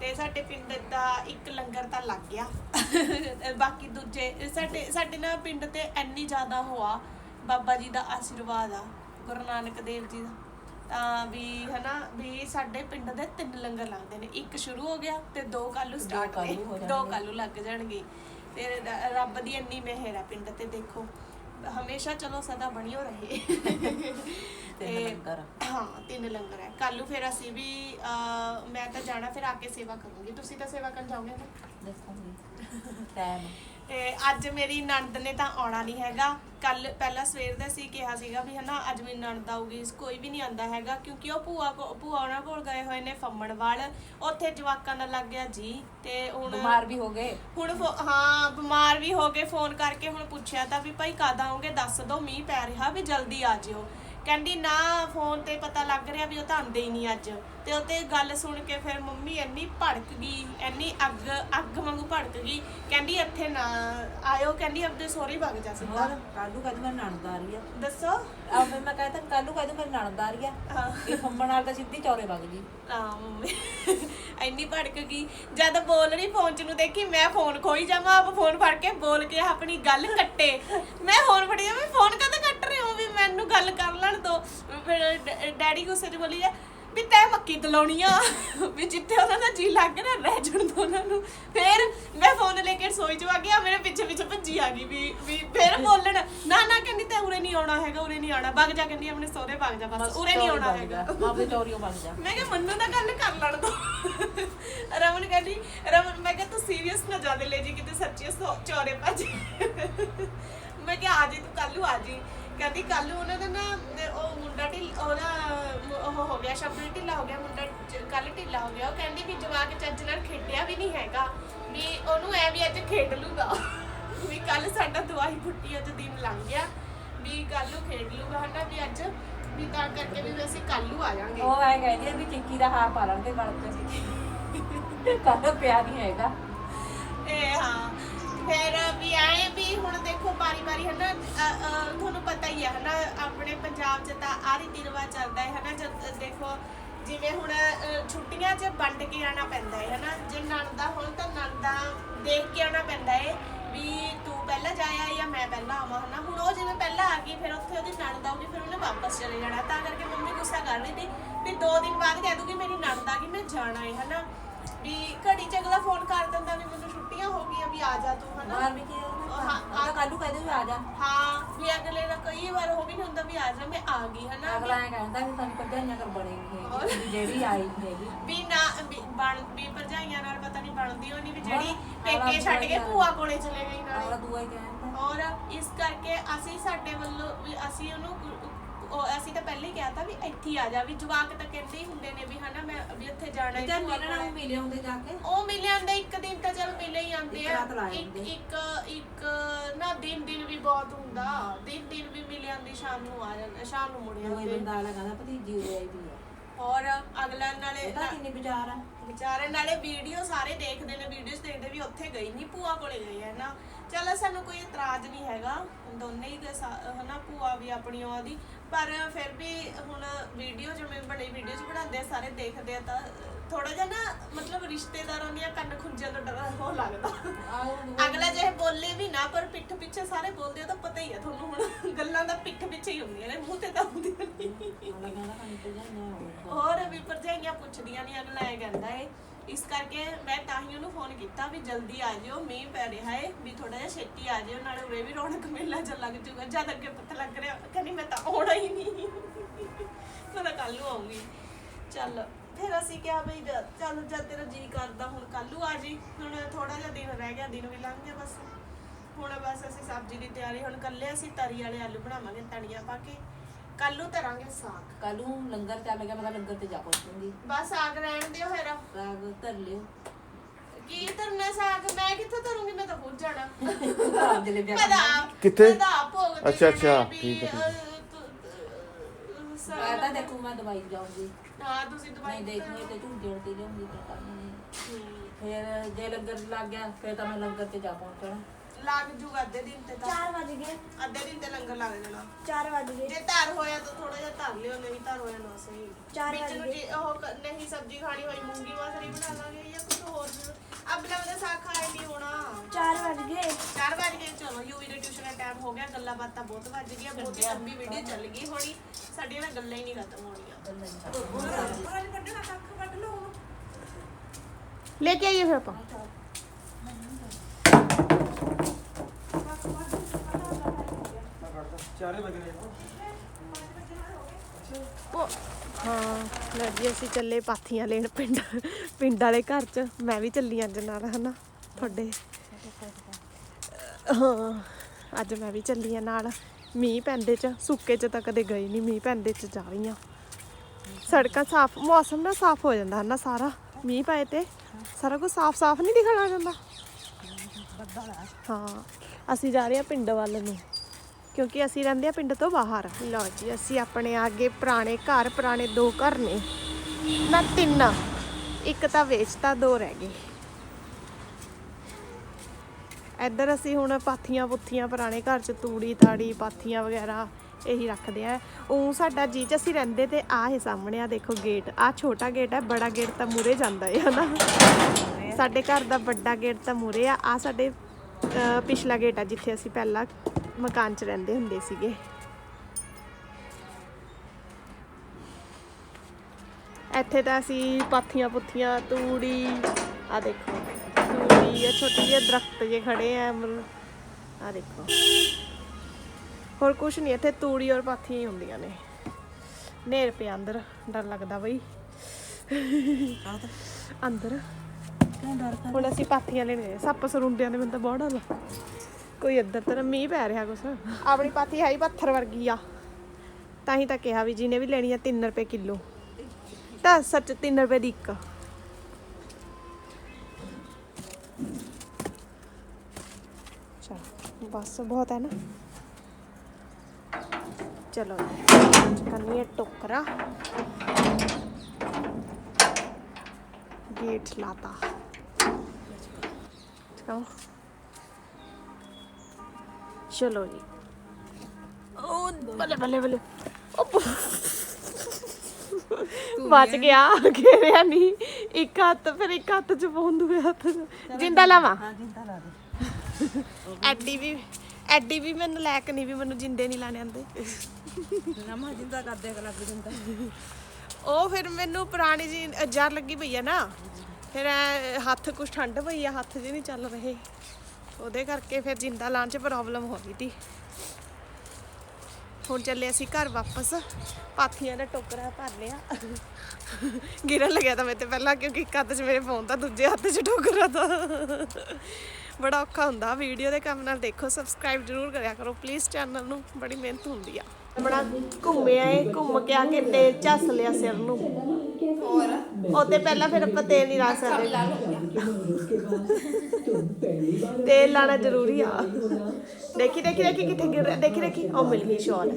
Speaker 1: ਤੇ ਸਾਡੇ ਪਿੰਡ ਦਾ ਇੱਕ ਲੰਗਰ ਤਾਂ ਲੱਗ ਗਿਆ। ਬਾਕੀ ਦੂਜੇ ਸਾਡੇ ਸਾਡੇ ਨਾ ਪਿੰਡ ਤੇ ਇੰਨੀ ਜ਼ਿਆਦਾ ਹੋਆ ਬਾਬਾ ਜੀ ਦਾ ਆਸ਼ੀਰਵਾਦ ਆ ਗੁਰੂ ਨਾਨਕ ਦੇਵ ਜੀ ਦਾ। ਤਾਂ ਵੀ ਹਨਾ ਵੀ ਸਾਡੇ ਪਿੰਡ ਦੇ ਤਿੰਨ ਲੰਗਰ ਲੱਗਦੇ ਨੇ। ਇੱਕ ਸ਼ੁਰੂ ਹੋ ਗਿਆ ਤੇ ਦੋ ਕੱਲੂ ਸਟਾਰਟ ਨੇ। ਦੋ। ਕੱਲੂ ਲੱਗ ਜਾਣਗੇ। ਤੇ ਰ- ਰੱਬ ਦੀ ਇੰਨੀ ਮਿਹਰ ਆ ਪਿੰਡ ਤੇ ਦੇਖੋ। ਹਮੇਸ਼ਾ ਚਲੋ ਸਦਾ ਬਣਿਓ ਰਹੇ। ਤੇ-
Speaker 3: ਲੰਗਰ।
Speaker 1: ਹਾਂ ਤਿੰਨ ਲੰਗਰ ਹੈ ਕੱਲੂ ਫਿਰ ਅਸੀਂ ਵੀ ਅਹ, ਮੈਂ ਤਾਂ ਜਾਣਾ ਫਿਰ ਆ ਕੇ ਸੇਵਾ ਕਰੂੰਗੀ। ਤੁਸੀਂ ਤਾਂ ਸੇਵਾ ਕਰਨ ਜਾਓਗੇ ਨਾ?
Speaker 3: ਦੇਖਾਂਗੇ। ਟਾਈਮ।
Speaker 1: ਤੇ ਅੱਜ ਮੇਰੀ ਨਣਦ ਨੇ ਤਾਂ ਆਉਣਾ ਨਹੀਂ ਹੈਗਾ। ਕੱਲ ਪਹਿਲਾਂ ਸਵੇਰ ਦਾ ਸੀ ਕਿਹਾ ਸੀਗਾ ਵੀ ਹਨਾ ਅੱਜ ਮੇਰੀ ਨਣਦ ਆਊਗੀ ਕੋਈ ਵੀ ਨਹੀਂ ਆਂਦਾ ਹੈਗਾ ਕਿਉਂਕਿ ਉਹ ਭੂਆ ਕੋ ਭੂਆ ਉਹਨਾਂ ਕੋਲ ਗਏ ਹੋਏ ਨੇ ਫੰਮਣਵਾਲ। ਉੱਥੇ ਜਵਾਕਾਂ ਦਾ ਲੱਗ ਗਿਆ ਜੀ ਤੇ ਹੁਣ
Speaker 3: ਬਿਮਾਰ ਵੀ ਹੋ ਗਏ?
Speaker 1: ਹੁਣ ਫੋ- ਹਾਂ ਬਿਮਾਰ ਵੀ ਹੋ ਗਏ। ਫੋਨ ਕਰਕੇ ਹੁਣ ਪੁੱਛਿਆ ਤਾਂ ਵੀ ਭਾਈ ਕਦ ਆਉਂਗੇ? ਦੱਸ ਦੋ ਮੀਂਹ ਪੈ ਰਿਹਾ ਵੀ ਜਲਦੀ ਆ ਜਿਓ। ਕਹਿੰਦੀ ਨਾ ਫੋਨ ਤੇ ਪਤਾ ਲੱਗ ਰਿਹਾ ਵੀ ਉਹ ਤਾਂ ਆਂਦੇ ਹੀ ਨਹੀਂ ਅੱਜ। ਤੇ ਉਹ ਤੇ ਗੱਲ ਸੁਣ ਕੇ ਫਿਰ ਮੰਮੀ ਇੰਨੀ ਭੜਕ ਗਈ ਇੰਨੀ ਅੱਗ ਅੱਗ ਵਾਂਗੂ ਭੜਕ ਗਈ। ਕਹਿੰਦੀ ਇੱਥੇ ਨਾ ਆਇਓ। ਕਹਿੰਦੀ ਆਪਦੇ ਸੋਹਰੇ ਵਗ ਜਾ ਸਿੱਧਾ।
Speaker 3: ਹੋਰ ਕੱਲੂ ਕਹਿੰਦੀ ਮੈਂ ਨਣਦ ਆ ਰਹੀ ਆ।
Speaker 1: ਦੱਸੋ?
Speaker 3: ਆ ਮੈਂ ਮੈਂ ਕਹਿੰਦਾ ਕੱਲੂ ਕਹਿੰਦੀ ਮੇਰੀ ਨਣਦ ਆ ਰਹੀ ਆ। ਇਹ ਫੰਮਣ ਨਾਲ ਤਾਂ ਸਿੱਧੀ ਚੌਰੇ ਵਗ ਜੀ
Speaker 1: ਆ ਮੰਮੀ। ਇੰਨੀ ਭੜਕ ਗਈ। ਜਦ ਬੋਲ ਰਹੀ ਫੋਨ ਚ ਨੂੰ ਦੇਖੀ ਮੈਂ ਫੋਨ ਖੋਈ ਜਾਵਾਂ ਆਪ ਫੋਨ ਫੜ ਕੇ ਬੋਲ ਕੇ ਆਪਣੀ ਗੱਲ ਕੱਟੇ। ਮੈਂ ਫੋਨ ਫੜੀ ਜਾਵਾਂ ਫੋਨ ਕਦੋਂ ਮੈਨੂੰ ਗੱਲ ਕਰ ਲੈਣ ਦੋ। ਫਿਰ ਡ- ਡੈਡੀ ਗੁੱਸੇ ਚ ਬੋਲੀ ਜਾ ਵੀ ਤੈ ਮੱਕੀ ਦਲਾਉਣੀ ਆ ਵੀ ਜਿੱਥੇ ਉਹਨਾਂ ਦਾ ਜੀ ਲੱਗ ਰਿਹਾ ਰਹਿ ਜਾਣ ਦੋ ਉਹਨਾਂ ਨੂੰ। ਫਿਰ ਮੈਂ ਫੋਨ ਲੈ ਕੇ ਰਸੋਈ ਚ ਆ ਗਿਆ ਮੇਰੇ ਪਿੱਛੇ ਪਿੱਛੇ ਭੱਜੀ ਆ ਗਈ ਵੀ ਵੀ ਫਿਰ ਬੋਲਣ ਨਾ ਨਾ ਕਹਿੰਦੀ ਤੈ ਉਰੇ ਨਹੀਂ ਆਉਣਾ ਹੈਗਾ ਉਰੇ ਨਹੀਂ ਆਉਣਾ। ਵਗ ਜਾ ਕਹਿੰਦੀ ਆਪਣੇ ਸਹੁਰੇ ਵਗ ਜਾ ਬਸ ਉਰੇ ਨਹੀਂ ਆਉਣਾ ਹੈਗਾ।
Speaker 3: ਮਾਪੇ ਚੌਰੀਓ ਵਗ ਜਾ
Speaker 1: ਮੈਂ ਕਿਹਾ ਮੰਨੂ ਤਾਂ ਗੱਲ ਕਰ ਲੈਣ ਦੋ। ਰਮਨ ਕਹਿੰਦੀ ਰਮਨ ਮੈਂ ਕਿਹਾ ਤੂੰ ਸੀਰੀਅਸ ਨਾ ਜ਼ਿਆਦਾ ਲੈ ਜੀ ਕਿਤੇ ਸੱਚੀ ਸੌ- ਚੌਰੇ ਭੱਜ। ਮੈਂ ਕਿਹਾ ਆ ਜੀ ਤੂੰ ਕੱਲੂ ਆ ਜੀ। ਕਹਿੰਦੀ ਕੱਲੂ ਉਹਨਾਂ ਦਾ ਨਾ ਉਹ ਮੁੰਡਾ ਢਿੱਲ ਉਹਦਾ ਉਹ ਹੋ ਗਿਆ ਸ਼ਬਦ ਢਿੱਲਾ ਹੋ ਗਿਆ ਮੁੰਡਾ ਕੱਲ ਢਿੱਲਾ ਹੋ ਗਿਆ। ਉਹ ਕਹਿੰਦੀ ਵੀ ਜਵਾਕ ਚੱਜ ਨਾਲ ਖੇਡਿਆ ਵੀ ਨਹੀਂ ਹੈਗਾ ਵੀ ਉਹਨੂੰ ਐ ਵੀ ਅੱਜ ਖੇਡ ਲੂਗਾ। ਵੀ ਕੱਲ ਸਾਡਾ ਦਵਾਈ ਫੁੱਟੀ ਅੱਜ ਦਿਨ ਲੰਘ ਗਿਆ ਵੀ ਕੱਲ ਨੂੰ ਖੇਡ ਲੂਗਾ ਹਨਾ ਵੀ ਅੱਜ ਵੀ ਤਾਂ ਕਰਕੇ ਵੀ ਅਸੀਂ ਕੱਲ ਨੂੰ ਆ ਜਾਾਂਗੇ।
Speaker 3: ਉਹ ਐ ਕਹਿੰਦੀ ਆ ਵੀ ਚਿੱਕੀ ਦਾ ਹਾਰ ਪਾ ਲੈਣਗੇ ਗਲ ਤੇ ਕੱਲ ਪਿਆ ਨਹੀਂ ਹੈਗਾ।
Speaker 1: ਇਹ ਹਾਂ ਫਿਰ ਵੀ ਆਏ ਵੀ ਹੁਣ ਦੇਖੋ ਪਾਰੀ ਪਾਰੀ ਹੈ ਨਾ ਅ, ਅ, ਤੁਹਾਨੂੰ ਪਤਾ ਹੀ ਹੈ ਹਨਾ ਆਪਣੇ ਪੰਜਾਬ 'ਚ ਤਾਂ ਆ ਰੀਤੀ ਰਿਵਾਜ ਚੱਲਦਾ ਹੈ ਹਨਾ ਜਦ ਦੇਖੋ ਜਿਵੇਂ ਹੁਣ ਅ, ਛੁੱਟੀਆਂ 'ਚ ਵੰਡ ਕੇ ਆਣਾ ਪੈਂਦਾ ਹੈ ਹਨਾ ਜੇ ਨਣਦਾ ਹੋਣ ਤਾਂ ਨਣਦਾ ਦੇਖ ਕੇ ਆਉਣਾ ਪੈਂਦਾ ਹੈ ਵੀ ਤੂੰ ਪਹਿਲਾਂ ਜਾਇਆ ਜਾਂ ਮੈਂ ਪਹਿਲਾਂ ਆਵਾਂ ਹਨਾ ਹੁਣ ਉਹ ਜਿਵੇਂ ਪਹਿਲਾਂ ਆ ਗਈ ਫਿਰ ਉੱਥੇ ਉਹਦੀ ਨਣਦ ਆਉਗੀ ਫਿਰ ਉਹਨੇ ਵਾਪਸ ਚਲੇ ਜਾਣਾ ਤਾਂ ਕਰਕੇ ਮੰਮੀ ਗੁੱਸਾ ਕਰ ਰਹੀ ਸੀ ਵੀ ਦੋ ਦਿਨ ਬਾਅਦ ਕਹਿ ਦੂਗੀ ਮੇਰੀ ਨਣਦ ਆ ਗਈ ਮੈਂ ਜਾਣਾ ਹੈ ਹਨਾ ਵੀ ਘੜੀ ਚ ਅਗਲਾ ਫੋਨ ਕਰ ਦਿੰਦਾ ਵੀ ਮੈਨੂੰ ਛੁੱਟੀਆਂ ਹੋ ਗਈਆਂ ਵੀ ਆ ਜਾ ਤੂੰ ਹਨਾ?
Speaker 3: ਮਾਰ ਵੀ ਕੀ ਆ ਕੱਲੂ ਕਹਿੰਦੇ ਵੀ ਆ ਜਾ।
Speaker 1: ਹਾਂ ਵੀ ਅਗਲੇ ਦਾ ਕਈ ਵਾਰ ਹੋ ਵੀ ਨਹੀਂ ਹੁੰਦਾ ਵੀ ਆ ਜਾ ਮੈਂ ਆ ਗਈ ਹਨਾ?
Speaker 3: ਅਗਲਾ ਐ ਕਹਿੰਦਾ ਵੀ ਸਾਨੂੰ ਭਜਾਈਆਂ ਕਰ ਬਣੇ ਨਹੀਂ ਹੈਗੀ ਜਿਹੜੀ ਆਈ ਹੈਗੀ।
Speaker 1: ਵੀ ਨਾ ਵੀ ਬਣ ਵੀ ਭਰਜਾਈਆਂ ਨਾਲ ਪਤਾ ਨਹੀਂ ਬਣਦੀ ਹੋਣੀ ਵੀ ਜਿਹੜੀ ਪੇਕੇ
Speaker 3: ਅਗਲਾ
Speaker 1: ਛੱਡ ਕੇ ਭੂਆ ਕੋਲੇ ਚਲੇ ਗਈ
Speaker 3: ਅਗਲਾ
Speaker 1: ਨਾਲੇ
Speaker 3: ਦੂਆ ਹੀ ਕਹਿੰਦਾ
Speaker 1: ਔਰ ਇਸ ਕਰਕੇ ਅਸੀਂ ਸਾਡੇ ਵੱਲੋਂ ਵੀ ਅਸੀਂ ਉਹਨੂੰ ਉਹ ਅਸੀਂ ਪਹਿਲੇ ਹੀ ਕਿਹਾ ਤਾਂ ਵੀ ਇੱਥੇ ਹੀ ਆ ਜਾ ਵੀ ਜਵਾਕ ਤਾਂ ਕਹਿੰਦੇ ਹੀ ਹੁੰਦੇ ਨੇ ਵੀ ਹਨਾ ਮੈਂ ਵੀ ਉੱਥੇ ਜਾਣਾ ਹੈ ਭੂਆ
Speaker 3: ਮਿਲਣਾ। ਉਹ ਮਿਲੇ ਆਉਂਦੇ ਜਾ ਕੇ।
Speaker 1: ਉਹ ਮਿਲ ਜਾਂਦੇ ਇੱਕ ਦਿਨ ਤਾਂ ਚਲ ਮਿਲੇ ਹੀ
Speaker 3: ਇੱਕ
Speaker 1: ਆ।
Speaker 3: ਰਾਤ ਲਾ
Speaker 1: ਇੱਕ। ਇੱਕ ਇੱਕ ਨਾ ਦਿਨ ਦਿਨ ਵੀ ਬਹੁਤ ਹੁੰਦਾ। ਦਿਨ ਦਿਨ ਵੀ ਮਿਲ ਜਾਂਦੀ ਸ਼ਾਮ ਨੂੰ ਆ ਜਾਂਦਾ ਸ਼ਾਮ ਨੂੰ ਮੁੜ ਜਾਂਦੇ
Speaker 3: ਬੰਦਾ ਆਲਾ ਕਹਿੰਦਾ ਭਤੀਜੀ ਉਰੇ ਆਈ ਵੀ ਆ।
Speaker 1: ਔਰ ਅਗਲਾ ਨਾਲੇ
Speaker 3: ਇਹਦਾ ਕਿੰਨੀ ਵਿਚਾਰ ਆ?
Speaker 1: ਵਿਚਾਰੇ ਨਾਲੇ ਵੀਡੀਓ ਸਾਰੇ ਦੇਖਦੇ ਨੇ ਵੀਡੀਓਜ਼ ਦੇਖਦੇ ਵੀ ਉੱਥੇ ਗਈ ਨਹੀਂ ਭੂਆ ਕੋਲੇ ਗਈ ਹੈ ਨਾ। ਚਲ ਸਾਨੂੰ ਕੋਈ ਇਤਰਾਜ਼ ਨਹੀਂ ਹੈਗਾ। ਦੋਨੇ ਹੀ ਦੇ ਸਾ- ਹਨਾ ਭੂਆ ਵੀ ਆਪਣੀ ਉਹਦੀ ਪਰ ਫਿਰ ਵੀ ਹੁਣ ਵੀਡੀਓ ਜਿਵੇਂ ਬਣੀ ਵੀਡੀਓਜ਼ ਬਣਾਉਂਦੇ ਆ, ਸਾਰੇ ਦੇਖਦੇ ਆ ਤਾਂ ਥੋੜਾ ਜਿਹਾ ਨਾ ਮਤਲਬ ਰਿਸ਼ਤੇਦਾਰਾਂ ਦੀਆਂ ਕੰਨ ਖੁੰਝਣ ਤੋਂ ਡਰ ਹੋ ਲੱਗਦਾ। ਅਗਲਾ ਜੇ ਬੋਲੇ ਵੀ ਨਾ ਪਰ ਪਿੱਠ ਪਿੱਛੇ ਸਾਰੇ ਬੋਲਦੇ ਆ ਤਾਂ ਪਤਾ ਹੀ ਆ ਤੁਹਾਨੂੰ ਹੁਣ। ਗੱਲਾਂ ਦਾ ਪਿੱਠ ਪਿੱਛੇ ਹੀ ਹੁੰਦੀਆਂ ਨੇ, ਮੂੰਹ ਤੇ ਤਾਂ ਹੁੰਦੀਆਂ ਨਹੀਂ ਹੋਰ ਵੀ ਭਰਜਾਈਆਂ ਪੁੱਛਦੀਆਂ ਨਹੀਂ ਅਗਲਾ ਇਹ ਕਹਿੰਦਾ ਏ, ਇਸ ਕਰਕੇ ਮੈਂ ਤਾਂ ਹੀ ਉਹਨੂੰ ਫੋਨ ਕੀਤਾ ਵੀ ਜਲਦੀ ਆ ਜਿਓ, ਮੀਂਹ ਪੈ ਰਿਹਾ ਏ, ਵੀ ਥੋੜਾ ਜਿਹਾ ਛੇਤੀ ਆ ਜਿਓ, ਨਾਲੇ ਉਰੇ ਵੀ ਰੌਣਕ ਮੇਲਾ ਚ ਲੱਗ ਜੂਗਾ, ਜਦ ਅੱਗੇ ਪਤਾ ਲੱਗ ਰਿਹਾ, ਕਹਿੰਦੀ ਮੈਂ ਤਾਂ ਆਉਣਾ ਹੀ ਨਹੀਂ। ਮੈਂ ਤਾਂ ਕੱਲ ਨੂੰ ਆਉਂਗੀ ਚੱਲ, ਫਿਰ ਅਸੀਂ ਕਿਹਾ ਬਈ ਚੱਲ ਜਦ ਤੇਰਾ ਜੀ ਕਰਦਾ ਹੁਣ ਕੱਲ ਨੂੰ ਆ ਜੀ, ਹੁਣ ਥੋੜਾ ਜਿਹਾ ਦਿਨ ਰਹਿ ਗਿਆ, ਦਿਨ ਵੀ ਲੰਘ ਗਿਆ ਬਸ। ਹੁਣ ਬਸ ਅਸੀਂ ਸਬਜ਼ੀ ਦੀ ਤਿਆਰੀ ਹੁਣ ਕੱਲੇ ਅਸੀਂ ਤਰੀ ਵਾਲੇ ਆਲੂ ਬਣਾਵਾਂਗੇ ਤਣੀਆਂ ਪਾ ਕੇ। ਕੱਲ ਨੂੰ ਤਰਾਂਗੇ ਸਾਗ।
Speaker 3: ਕੱਲ ਨੂੰ ਲੰਗਰ ਚੱਲ ਗਿਆ ਮੈਂ ਕਿਹਾ ਲੰਗਰ ਤੇ ਜਾ ਪਹੁੰਚੂਗੀ
Speaker 1: ਬਸ ਆਗ ਰਹਿਣ ਦਿਓ ਫਿਰ।
Speaker 3: ਰਾਗ ਧਰ ਲਿਓ।
Speaker 1: ਕੀ ਤਰਨਾ ਸਾਗ? ਮੈਂ ਕਿੱਥੋਂ ਤਰੂੰਗੀ ਮੈਂ ਤਾਂ ਖੁਦ ਜਾਣਾ।
Speaker 3: ਆਪ ਜਲੇਬੀਆਂ
Speaker 1: ਮੈਂ ਤਾਂ ਆਪ-
Speaker 2: ਕਿੱਥੇ?
Speaker 1: ਮੈਂ ਤਾਂ ਆਪ ਭੋਗ ਤੇ
Speaker 2: ਅੱਛਾ, ਅੱਛਾ,
Speaker 1: ਵੀ,
Speaker 2: ਠੀਕ ਹੈ, ਠੀਕ ਹੈ।
Speaker 1: ਅਹ, ਤੂੰ- ਤੂੰ- ਸਾਗ-
Speaker 3: ਮੈਂ ਤਾਂ ਦੇਖੂ ਮੈਂ ਦਵਾਈ ਜਾਊਂਗੀ
Speaker 1: ਹਾਂ ਤੁਸੀਂ ਦਵਾਈ
Speaker 3: ਨਹੀਂ ਦੇਖੂਗੀ ਤੇ ਝੂਠ ਤੇ ਲਿਆਉਂਗੀ ਤਾਂ ਕਰਨੀ ਫਿਰ ਜੇ ਲੰਗਰ ਲੱਗ ਗਿਆ ਫਿਰ ਤਾਂ ਮੈਂ ਲੰਗਰ ਤੇ ਜਾ ਪਹੁੰਚਣਾ।
Speaker 1: ਲੱਗ ਜੂਗਾ ਅੱਧੇ ਦਿਨ ਤੇ ਤਾਂ।
Speaker 4: 4 ਵਜ ਗਏ।
Speaker 1: ਅੱਧੇ ਦਿਨ ਤੇ ਲੰਗਰ ਲੱਗ ਜਾਣਾ
Speaker 4: 4 ਵਜ ਗਏ।
Speaker 1: ਜੇ ਧਰ ਹੋਇਆ ਤਾਂ ਥੋੜਾ ਜਿਹਾ ਧਰ ਲਿਓ ਨਹੀਂ ਧਰ ਹੋਇਆ ਨਾ ਸਹੀ।
Speaker 4: ਚਾਰ
Speaker 1: ਵਿੱਚ
Speaker 4: ਵੱਜ
Speaker 1: ਨੂੰ ਜੇ ਉਹ ਕ- ਨਹੀਂ ਸਬਜ਼ੀ ਖਾਣੀ ਹੋਈ ਮੂੰਗੀ ਮਸਰੀ ਬਣਾ ਲਾਂਗੇ ਜਾਂ ਕੁਝ ਹੋਰ ਅਬਲਾ ਉਹਦਾ ਸਾਗ ਖਾਏ ਨਹੀਂ ਹੋਣਾ।
Speaker 4: 4 ਵਜ ਗਏ।
Speaker 1: 4 ਵਜ ਗਏ। ਚਲੋ ਯੂਵੀ ਦੇ ਟਿਊਸ਼ਨ ਦਾ ਟਾਈਮ ਹੋ ਗਿਆ। ਗੱਲਾਂ ਬਾਤਾਂ ਬਹੁਤ ਵੱਜ ਗਈਆਂ। ਬਹੁਤ ਹੀ ਲੰਬੀ ਵੀਡੀਓ ਚੱਲ ਗਈ ਹੋਣੀ। ਸਾਡੀਆਂ ਨਾ ਗੱਲਾਂ ਹੀ ਨਹੀਂ ਖਤਮ ਹੋਣੀਆਂ। ਲੈ ਕੇ ਆਈਏ ਫਿਰ ਆਪਾਂ। ਉਹ, ਹਾਂ, ਲੈ ਜੀ, ਅਸੀਂ ਚੱਲੇ ਪਾਥੀਆਂ ਲੈਣ ਪਿੰਡ ਪਿੰਡ ਵਾਲੇ ਘਰ ਚ। ਮੈਂ ਵੀ ਚੱਲੀ ਅੱਜ ਨਾਲ, ਹਨਾ, ਤੁਹਾਡੇ। ਹਾਂ, ਅੱਜ ਮੈਂ ਵੀ ਚੱਲੀ ਆ ਨਾਲ। ਮੀਂਹ ਪੈਂਦੇ ਚ, ਸੁੱਕੇ ਚ ਤਾਂ ਕਦੇ ਗਈ ਨਹੀਂ ਮੀਂਹ ਪੈਂਦੇ ਚ ਜਾ ਰਹੀ ਆ। ਸੜਕਾਂ ਸਾਫ਼, ਮੌਸਮ ਨਾ ਸਾਫ਼ ਹੋ ਜਾਂਦਾ, ਹਨਾ, ਸਾਰਾ। ਮੀਂਹ ਪਏ ਤੇ ਸਾਰਾ ਕੁਝ ਸਾਫ਼-ਸਾਫ਼ ਨਹੀਂ ਦਿਖਣ ਆ ਜਾਂਦਾ। ਹਾਂ, ਅਸੀਂ ਜਾ ਰਹੇ ਆ ਪਿੰਡ ਵੱਲ ਨੂੰ, ਕਿਉਂਕਿ ਅਸੀਂ ਰਹਿੰਦੇ ਆ ਪਿੰਡ ਤੋਂ ਬਾਹਰ। ਲਓ ਜੀ, ਅਸੀਂ ਆਪਣੇ ਆਗੇ ਪੁਰਾਣੇ ਘਰ, ਪੁਰਾਣੇ ਦੋ ਘਰ ਨੇ। ਨਾ ਤਿੰਨ ਇੱਕ ਤਾਂ ਵੇਚਤਾ, ਦੋ ਰਹਿ ਗਏ। ਇੱਧਰ ਅਸੀਂ ਹੁਣ ਪਾਥੀਆਂ ਪੁੱਥੀਆਂ ਪੁਰਾਣੇ ਘਰ ਚ ਤੂੜੀ, ਤਾੜੀ, ਪਾਥੀਆਂ ਵਗੈਰਾ ਇਹੀ ਰੱਖਦੇ ਆ। ਉਹ ਸਾਡਾ ਜੀ ਚ ਅਸੀਂ ਰਹਿੰਦੇ ਤੇ ਆਹ ਹੀ ਸਾਹਮਣੇ ਆ, ਦੇਖੋ ਗੇਟ ਆ ਛੋਟਾ ਗੇਟ ਹੈ ਬੜਾ ਗੇਟ ਤਾਂ ਮੂਰੇ ਜਾਂਦਾ ਹੈ ਹਨਾ ਸਾਡੇ ਘਰ ਦਾ ਵੱਡਾ ਗੇਟ ਤਾਂ ਮੂਰੇ ਆ। ਆ ਸਾਡੇ ਪਿਛਲਾ ਗੇਟ ਆ ਜਿੱਥੇ ਅਸੀਂ ਪਹਿਲਾਂ ਮਕਾਨ 'ਚ ਰਹਿੰਦੇ ਹੁੰਦੇ ਸੀਗੇ। ਇੱਥੇ ਤਾਂ ਅਸੀਂ ਪਾਥੀਆਂ ਪੁੱਥੀਆਂ ਤੂੜੀ ਆ ਦੇਖੋ ਤੂੜੀ ਆ ਛੋਟੇ ਜਿਹੇ ਦਰਖਤ ਜੇ ਖੜੇ ਆ ਆ ਦੇਖੋ। ਹੋਰ ਕੁਝ ਨਹੀਂ ਇੱਥੇ ਤੂੜੀ ਔਰ ਪਾਥੀਆਂ ਹੀ ਹੁੰਦੀਆਂ ਨੇ। ਨੇਰ ਪਿਆ ਅੰਦਰ ਡਰ ਲੱਗਦਾ ਬਈ। ਅੰਦਰ। ਹੁਣ ਅਸੀਂ ਪਾਥੀਆਂ ਲੈਣ ਗਏ। ਸੱਪ ਸਰੁੰਡਿਆਂ ਦੇ ਮੈਨੂੰ ਤਾਂ ਬਹੁਤ ਡਰ ਲੱਗਾ ਕੋਈ ਇੱਧਰ ਤਰ੍ਹਾਂ ਮੀਂਹ ਪੈ ਰਿਹਾ ਕੁਛ। ਆਪਣੀ ਪਾਥੀ ਹੈ ਹੀ ਪੱਥਰ ਵਰਗੀ ਆ। ਤਾਂ ਹੀ ਤਾਂ ਕਿਹਾ ਵੀ ਜਿਹਨੇ ਵੀ ਲੈਣੀ ਆ 3 ਰੁਪਏ ਕਿਲੋ। ਤਾਂ ਸੱਚ 3 ਰੁਪਏ ਦੀ ਇੱਕ। ਚਲੋ, ਬਸ ਬਹੁਤ ਹੈ ਨਾ। ਚਲੋ ਕਰਨੀ ਹੈ ਟੋਕਰਾ। ਗੇਟ ਲਾਤਾ। ਚਲੋ। ਚਲੋ ਜੀ। ਉਹ ਬੱਲੇ ਬੱਲੇ ਬੱਲੇ। ਬਚ ਗਿਆ ਘੇਰਿਆ ਨਹੀਂ। ਇੱਕ ਹੱਥ ਫਿਰ ਇੱਕ ਹੱਥ ਚ ਪਾਉਂ ਦੂਏ ਹੱਥ ਚ। ਜਿੰਦਾ ਲਾਵਾਂ।
Speaker 3: ਹਾਂ ਜਿੰਦਾ ਲਾ ਦੇ।
Speaker 1: ਐਡੀ ਵੀ ਐਡੀ ਵੀ ਮੈਨੂੰ ਲੈਕ ਨਹੀਂ ਵੀ ਮੈਨੂੰ ਜਿੰਦੇ ਨਹੀਂ ਲਾਣੇ ਆਂਦੇ
Speaker 3: ਨਮਾ ਜਿੰਦਾ ਕਰਦੇ ਅਗਲਾ ਜਿੰਦਾ
Speaker 1: ਉਹ ਫਿਰ ਮੈਨੂੰ ਪੁਰਾਣੀ ਜੀ ਜਰ ਲੱਗੀ ਪਈ ਆ ਨਾ। ਫਿਰ ਐਂ ਹੱਥ ਕੁਛ ਠੰਡ ਪਈ ਆ, ਹੱਥ ਜੇ ਨਹੀਂ ਚੱਲ ਰਹੇ। ਉਹਦੇ ਕਰਕੇ ਫਿਰ ਜਿੰਦਾ ਲਾਉਣ 'ਚ ਪ੍ਰੋਬਲਮ ਹੋ ਗਈ ਤੀ। ਹੁਣ ਚੱਲੇ ਅਸੀਂ ਘਰ ਵਾਪਸ। ਪਾਥੀਆਂ ਦਾ ਟੋਕਰਾ ਭਰ ਲਿਆ। ਗਿਰਨ ਲੱਗਿਆ ਤਾਂ ਮੈਂ ਤੇ ਪਹਿਲਾਂ, ਕਿਉਂਕਿ ਇੱਕ ਹੱਥ 'ਚ ਮੇਰੇ ਫੋਨ ਤਾਂ ਦੂਜੇ ਹੱਥ 'ਚ ਟੋਕਰਾ ਤਾਂ। ਬੜਾ ਔਖਾ ਹੁੰਦਾ ਵੀਡੀਓ ਦੇ ਕੰਮ ਨਾਲ ਦੇਖੋ ਸਬਸਕ੍ਰਾਈਬ ਜ਼ਰੂਰ ਕਰਿਆ ਕਰੋ। ਪਲੀਜ਼ ਚੈਨਲ ਨੂੰ ਬੜੀ ਮਿਹਨਤ ਹੁੰਦੀ ਆ। ਬੜਾ ਘੁੰਮੇ ਆਏ ਘੁੰਮ ਕੇ ਆ ਕੇ ਤੇ ਝੱਸ ਲਿਆ ਸਿਰ ਨੂੰ। ਹੋਰ? ਉਹਦੇ ਪਹਿਲਾਂ ਫਿਰ ਆਪਾਂ ਤੇਲ ਨਹੀਂ ਲਾ ਸਕਦੇ। ਤੇਲ ਲਾਣਾ ਜ਼ਰੂਰੀ ਆ। ਦੇਖੀ ਦੇਖੀ ਦੇਖੀ ਕਿੱਥੇ ਗਿਰ ਰਿਹਾ। ਦੇਖੀ ਦੇਖੀ ਉਹ ਮਿਲ ਗਈ ਸ਼ਾਲ।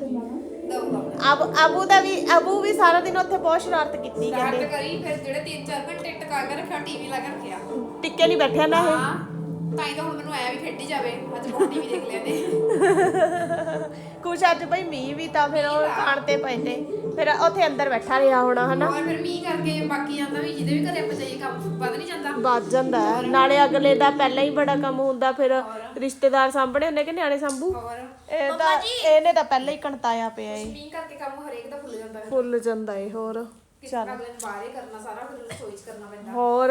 Speaker 1: ਅਬ ਅਬੂ ਦਾ ਵੀ ਅਬੂ ਵੀ ਸਾਰਾ ਦਿਨ ਉੱਥੇ ਬਹੁਤ ਸ਼ਰਾਰਤ ਕੀਤੀ ਕਹਿੰਦੇ।
Speaker 5: ਕਰੀ ਫਿਰ ਜਿਹੜੇ 3-4 ਘੰਟੇ ਟਿਕਾ ਕੇ ਰੱਖਿਆ ਟੀਵੀ ਲਾ ਕੇ ਰੱਖਿਆ।
Speaker 1: ਟਿੱਕੇ ਨਹੀਂ ਬੈਠਿਆ ਨਾ ਇਹ।
Speaker 5: ਤਾਂ ਹੀ ਤਾਂ ਹੁਣ ਮੈਨੂੰ ਆਇਆ ਵੀ ਖੇਡੀ ਜਾਵੇ ਅੱਜ ਬਹੁਤ ਟੀਵੀ ਦੇਖ ਲਿਆ ਨੇ
Speaker 1: ਕੁਛ ਅੱਜ ਬਈ ਮੀਂਹ ਵੀ ਤਾਂ ਫਿਰ ਉਹ ਖਾਣ ਤੇ ਪਏ ਤੇ ਫਿਰ ਉੱਥੇ ਅੰਦਰ ਬੈਠਾ ਰਿਹਾ ਹੋਣਾ ਹਨਾ?
Speaker 5: ਔਰ ਫਿਰ ਮੀਂਹ ਕਰਕੇ ਬਾਕੀ ਜਾਂਦਾ ਵੀ ਜਿਹਦੇ ਵੀ ਘਰੇ ਆਪਾਂ ਜਾਈਏ ਕੰਮ ਵੱਧ ਨਹੀਂ ਜਾਂਦਾ।
Speaker 1: ਵੱਜ ਜਾਂਦਾ ਹੈ। ਨਾਲੇ ਅਗਲੇ ਦਾ ਪਹਿਲਾਂ ਹੀ ਬੜਾ ਕੰਮ ਹੁੰਦਾ ਫਿਰ ਰਿਸ਼ਤੇਦਾਰ ਸਾਂਭਣੇ ਹੁੰਦੇ ਕਿ ਨਿਆਣੇ ਸਾਂਭੂ?
Speaker 5: ਔਰ
Speaker 1: ਇਹ ਤਾਂ ਇਹਨੇ ਤਾਂ ਪਹਿਲਾਂ ਹੀ ਕਣਤਾਇਆ ਪਿਆ ਏ।
Speaker 5: ਮੀਂਹ ਕਰਕੇ ਕੰਮ ਹਰੇਕ ਦਾ ਭੁੱਲ ਜਾਂਦਾ ਫਿਰ
Speaker 1: ਫੁੱਲ ਜਾਂਦਾ ਏ ਹੋਰ?
Speaker 5: ਕਿਸੇ ਅਗਲੇ ਨੂੰ ਬਾਹਰ ਹੀ ਕਰਨਾ ਸਾਰਾ ਫਿਰ ਰਸੋਈ 'ਚ ਕਰਨਾ ਪੈਂਦਾ।
Speaker 1: ਹੋਰ?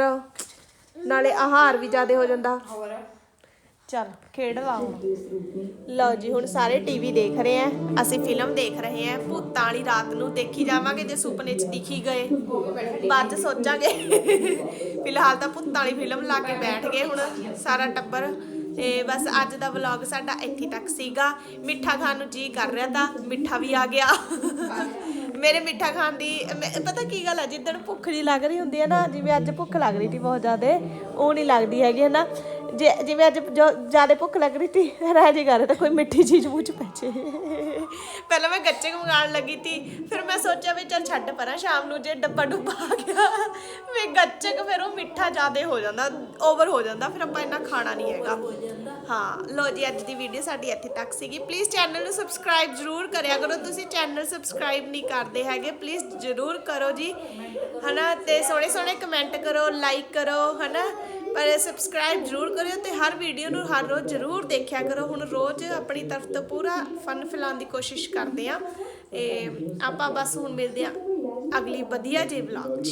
Speaker 1: ਨਾਲੇ ਆਹਾਰ ਵੀ ਜ਼ਿਆਦਾ ਹੋ ਜਾਂਦਾ।
Speaker 5: ਹੋਰ?
Speaker 1: ਚਲ ਖੇਡ ਲਾ ਹੁਣ ਲਓ ਜੀ ਹੁਣ ਸਾਰੇ ਟੀਵੀ ਦੇਖ ਰਹੇ ਆ ਅਸੀਂ ਫਿਲਮ ਦੇਖ ਰਹੇ ਆ ਭੂਤਾਂ ਵਾਲੀ ਰਾਤ ਨੂੰ ਦੇਖੀ ਜਾਵਾਂਗੇ ਜੇ ਸੁਪਨੇ 'ਚ ਦਿਖੀ ਗਏ। ਬਾਅਦ 'ਚ ਸੋਚਾਂਗੇ। ਫਿਲਹਾਲ ਤਾਂ ਭੂਤਾਂ ਵਾਲੀ ਫਿਲਮ ਲਾ ਕੇ ਬੈਠ ਗਏ ਹੁਣ ਸਾਰਾ ਟੱਬਰ। ਤੇ ਬਸ ਅੱਜ ਦਾ ਵਲੌਗ ਸਾਡਾ ਇੱਥੇ ਤੱਕ ਸੀਗਾ। ਮਿੱਠਾ ਖਾਣ ਨੂੰ ਜੀ ਕਰ ਰਿਹਾ ਤਾਂ ਮਿੱਠਾ ਵੀ ਆ ਗਿਆ। ਮੇਰੇ ਮਿੱਠਾ ਖਾਣ ਦੀ, ਮੈਂ- ਪਤਾ ਕੀ ਗੱਲ ਹੈ ਜਿੱਦਣ ਭੁੱਖ ਨਹੀਂ ਲੱਗ ਰਹੀ ਹੁੰਦੀ ਹੈ ਨਾ, ਜਿਵੇਂ ਅੱਜ ਭੁੱਖ ਲੱਗ ਰਹੀ ਸੀ ਬਹੁਤ ਜ਼ਿਆਦਾ, ਉਹ ਨਹੀਂ ਲੱਗਦੀ ਹੈਗੀ ਹੈ ਨਾ ਜੇ ਜਿਵੇਂ ਅੱਜ ਜੋ ਜ਼ਿਆਦਾ ਭੁੱਖ ਲੱਗ ਰਹੀ ਸੀ ਰਾਜ ਜੀ ਕਰ ਤਾਂ ਕੋਈ ਮਿੱਠੀ ਚੀਜ਼ ਮੂੰਹ ਚ ਪੈ ਪਹਿਲਾਂ ਮੈਂ ਗੱਚਕ ਮੰਗਾਉਣ ਲੱਗੀ ਸੀ, ਫਿਰ ਮੈਂ ਸੋਚਿਆ ਵੀ ਚੱਲ ਛੱਡ ਪਰਾਂ, ਸ਼ਾਮ ਨੂੰ ਜੇ ਡੱਬਾ ਡੁੱਬਾ ਆ ਗਿਆ, ਵੀ ਗੱਚਕ ਫਿਰ ਉਹ ਮਿੱਠਾ ਜ਼ਿਆਦਾ ਹੋ ਜਾਂਦਾ ਓਵਰ ਹੋ ਜਾਂਦਾ, ਫਿਰ ਆਪਾਂ ਇੰਨਾ ਖਾਣਾ ਨਹੀਂ ਹੈਗਾ। ਹਾਂ ਲੋ ਜੀ, ਅੱਜ ਦੀ ਵੀਡੀਓ ਸਾਡੀ ਇੱਥੇ ਤੱਕ ਸੀਗੀ। ਪਲੀਜ਼ ਚੈਨਲ ਨੂੰ ਸਬਸਕ੍ਰਾਈਬ ਜ਼ਰੂਰ ਕਰਿਆ ਕਰੋ। ਤੁਸੀਂ ਚੈਨਲ ਸਬਸਕ੍ਰਾਈਬ ਨਹੀਂ ਕਰਦੇ ਹੈਗੇ ਪਲੀਜ਼ ਜ਼ਰੂਰ ਕਰੋ ਜੀ। ਹਨਾ, ਤੇ ਸੋਹਣੇ ਸੋਹਣੇ ਕਮੈਂਟ ਕਰੋ ਲਾਈਕ ਕਰੋ, ਹਨਾ। ਪਰ ਸਬਸਕ੍ਰਾਈਬ ਜ਼ਰੂਰ ਕਰਿਓ ਤੇ ਹਰ ਵੀਡੀਓ ਨੂੰ ਹਰ ਰੋਜ਼ ਜ਼ਰੂਰ ਦੇਖਿਆ ਕਰੋ। ਹੁਣ ਰੋਜ਼ ਆਪਣੀ ਤਰਫ ਤੋਂ ਪੂਰਾ ਫਨ ਫਿਲਾਉਣ ਦੀ ਕੋਸ਼ਿਸ਼ ਕਰਦੇ ਆ ਇਹ ਆਪਾਂ ਬਸ ਹੁਣ ਮਿਲਦੇ ਆ ਅਗਲੀ ਵਧੀਆ ਜਿਹੇ ਵਲੌਗ 'ਚ।